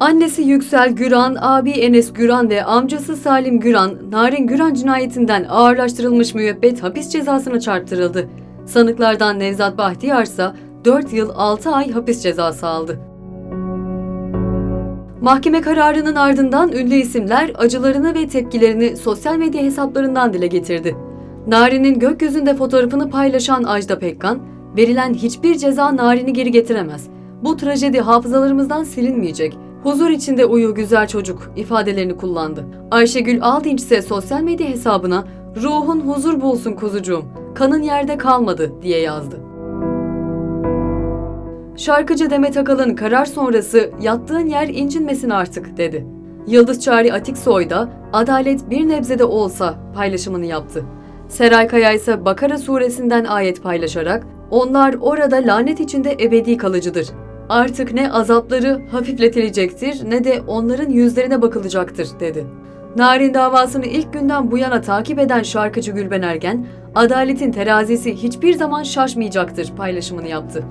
Annesi Yüksel Güran, abi Enes Güran ve amcası Salim Güran, Narin Güran cinayetinden ağırlaştırılmış müebbet hapis cezasına çarptırıldı. Sanıklardan Nevzat Bahtiyar ise 4 yıl 6 ay hapis cezası aldı. Mahkeme kararının ardından ünlü isimler acılarını ve tepkilerini sosyal medya hesaplarından dile getirdi. Narin'in gökyüzünde fotoğrafını paylaşan Ajda Pekkan, verilen hiçbir ceza Narin'i geri getiremez. Bu trajedi hafızalarımızdan silinmeyecek. Huzur içinde uyu güzel çocuk ifadelerini kullandı. Ayşegül Aldinç ise sosyal medya hesabına ruhun huzur bulsun kuzucuğum, kanın yerde kalmadı diye yazdı. Şarkıcı Demet Akalın karar sonrası yattığın yer incinmesin artık dedi. Yıldız Çağrı Atiksoy da adalet bir nebzede olsa paylaşımını yaptı. Seray Kaya ise Bakara suresinden ayet paylaşarak onlar orada lanet içinde ebedi kalıcıdır. Artık ne azapları hafifletilecektir ne de onların yüzlerine bakılacaktır dedi. Narin davasını ilk günden bu yana takip eden şarkıcı Gülben Ergen, adaletin terazisi hiçbir zaman şaşmayacaktır paylaşımını yaptı.